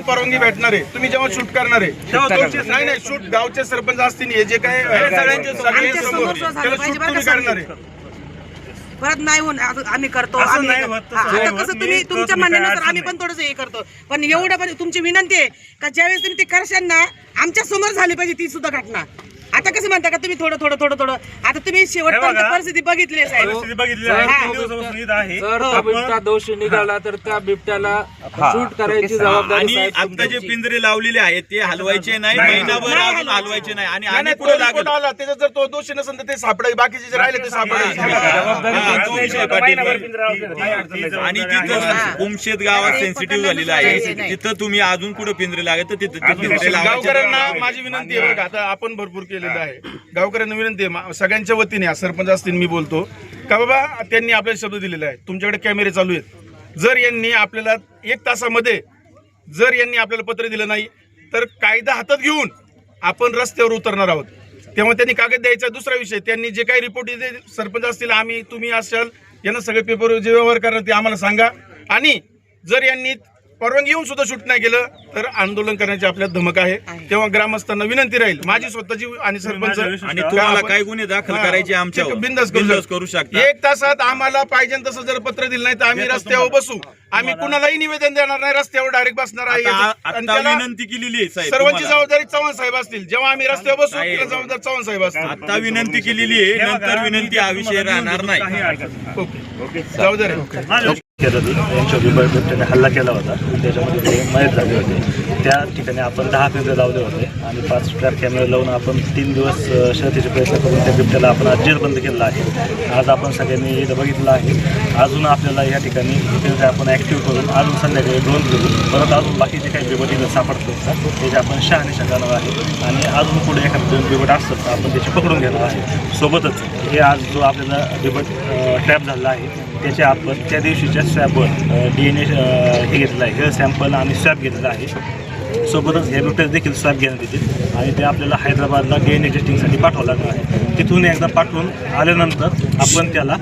जेव्हा परवानगी भेटणार आहे. तुम्ही जेव्हा शूट करणार आहे तेव्हा तुमचे नाही नाही शूट गावचे सरपंच असतील हे जे काय सगळ्यांचे सगळे आमच्यासमोर समोर झालं त्याला पाहिजे शूट बरं तुम्ही का करणार आहे. परत नाही होऊन आम्ही करतो असं आम्ही नाही होत, करतो. तसं हा, नाही आता होत. कसं तुम्ही तुमच्या काय म्हणण्यानुसार आम्ही पण थोडंसं हे करतो. पण एवढं पण तुमची विनंती आहे का ज्यावेळेस तुम्ही ते करशाल ना आमच्यासमोर झाली पाहिजे ती सुद्धा घटना. आता कसं म्हणता का तुम्ही थोडं थोडं थोडं थोडं? आता तुम्ही शेवटपर्यंत बघा. परिस्थिती बघितली आहे साहेब परिस्थिती बघितली आहे हा. तीन दिवसापासून इथं आहे. जर तो आपण- बिबटा दोषी निघाला तर त्या बिबट्याला शूट करायची जबाबदारी आणि साहेब आता जे पिंजरे लावलेले आहेत ते हलवायचे नाही नाही. महिनाभर नाही अजून हलवायचे. नाही. आणि आणि लागेल? आला त्याच्यात जर तो दोषी नसेल तर ते सापडेल बाकीचे जे राहिले ते सापडेल हा, तो विषय पाटील आणि आणि तिथं उमशेत गावात नाही, सेन्सिटिव्ह झालेलं आहे. तिथं तुम्ही अजून कुठे पिंजरे लागत तर तिथं ते पिंजरे लावायचे गावकऱ्यांना माझी विनंती आहे बरं का आता आपण भरपूर केलेलं आहे. गावकऱ्यांना विनंती आहे मा- सगळ्यांच्या वतीने हा सरपंच असतील मी बोलतो. का बाबा त्यांनी आपल्याला शब्द दिलेला आहे. तुमच्याकडे कॅमेरे चालू आहेत. जर यांनी आपल्याला एक तासामध्ये जर यांनी आपल्याला पत्र दिलं नाही तर कायदा हातात घेऊन आपण रस्त्यावर उतरणार आहोत. तेव्हा त्यांनी कागद द्यायचा दुसरा विषय. त्यांनी जे काही रिपोर्ट दिले सरपंच असतील आम्ही तुम्ही असाल यांना सगळे पेपर जे व्यवहार करणार ते आम्हाला सांगा. आणि जर यांनी परवानगी येऊन सुद्धा शूट नाही केलं तर आंदोलन करण्याची आपल्यात धमक आहे. तेव्हा ग्रामस्थांना विनंती राहील माझी स्वतःची आणि सरपंच आणि तुम्हाला काय गुन्हे दाखल करायचे आमच्यावर? बिंदास करू शकता. एक तासात आम्हाला पाहिजे तसं जर पत्र दिलं नाही तर आम्ही रस्त्यावर बसू. आम्ही कुणालाही निवेदन देणार नाही रस्त्यावर डायरेक्ट बसणार आहे. विनंती केलेली आहे साहेब सर्वांची. जबाबदारी चव्हाण साहेब असतील. जेव्हा आम्ही रस्त्यावर बसू जबाबदार चव्हाण साहेब असतील. आता विनंती केलेली आहे नंतर विनंती हा विषय राहणार नाही. ओके. जबाबदार आहे केलं यांच्या बिबट्याने हल्ला केला होता. त्याच्यामध्ये ते मयत झाले होते. त्या ठिकाणी आपण दहा पिंजरे लावले होते आणि पाच ट्रॅप कॅमेरे लावून आपण तीन दिवस अ, शर्तीचे प्रयत्न करून त्या बिबट्याला आपण आज जेरबंद केलेला आहे. आज आपण सगळ्यांनी इथं बघितलं आहे. अजून आपल्याला या ठिकाणी पिंजरे आपण ॲक्टिव्ह करून अजून संध्याकाळी दोन करून परत अजून बाकीचे काही बिबट इथं सापडतात का? त्याचे आपण शहानिशा शकणार आहे. आणि अजून पुढे एखादं दोन बिबट असतात तर आपण त्याची पकडून घेणार आहे. सोबतच हे आज जो आपल्याला बिबट ट्रॅप झालेला आहे त्याचे आपण त्या दिवशीच्या स्वॅबवर डी एन ए हे घेतलं आहे. हेअर सॅम्पल आणि स्वॅब घेतलेला आहे. सोबतच हे देखील स्वॅब घेण्यात येतील. आणि ते आपल्याला हैदराबादला डी एन ए टेस्टिंगसाठी पाठवावं लागणार आहे. तिथून एकदा पाठवून आल्यानंतर आपण त्याला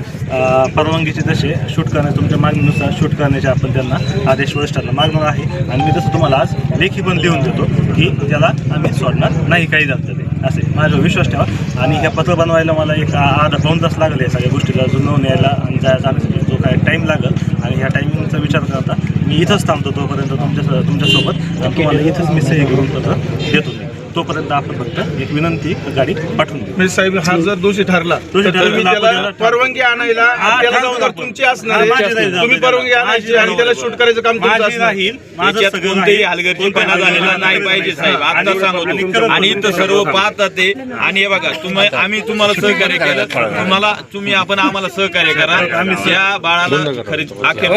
परवानगीचे जसे शूट करण्या तुमच्या मागणीनुसार शूट करण्याचे आपण त्यांना आदेश वरिष्ठांना मागणार आहे. आणि मी तसं तुम्हाला आज लेखी पण लिहून देतो की त्याला आम्ही सोडणार नाही काही झालं ते असे माझा विश्वास ठेवा. आणि हे पत्र बनवायला मला एक अर्धा पाऊन तास लागेल या सगळ्या गोष्टीला. जुळवून यायला आणि जायला जाण्यासाठी जो काय टाईम लागेल. आणि ह्या टायमिंगचा विचार करता मी इथंच थांबतो तोपर्यंत तुमच्या तुमच्यासोबत. आणि तुम्हाला इथंच मी सही करून पत्र देतो तोपर्यंत आपण फक्त एक विनंती गाडी पाठवून देऊ. म्हणजे साहेब हा जर दोषी ठरला दोषी तर ठरला, तुम्ही आपण त्याला त्याला- परवानगी आणायला हा, त्याला जबाबदार. तुमची असणार हा, माझी आहे नाही तुम्ही परवानगी आणायची आणि त्याला शूट करायचं काम तुमचं माझी असणार. राहील माझं याच्यात सगळं कोणतेही राहील. हलगर्जीपणा झालेला नाही पाहिजे साहेब. आता आणि- आणि सांगतो आणि इथं सर्व पाहतात ते. आणि हे बघा तुम्ही आम्ही तुम्हाला सहकार्य केलं तुम्हाला तुम्ही आपण आम्हाला सहकार्य करा. या बाळाला खरी अखेर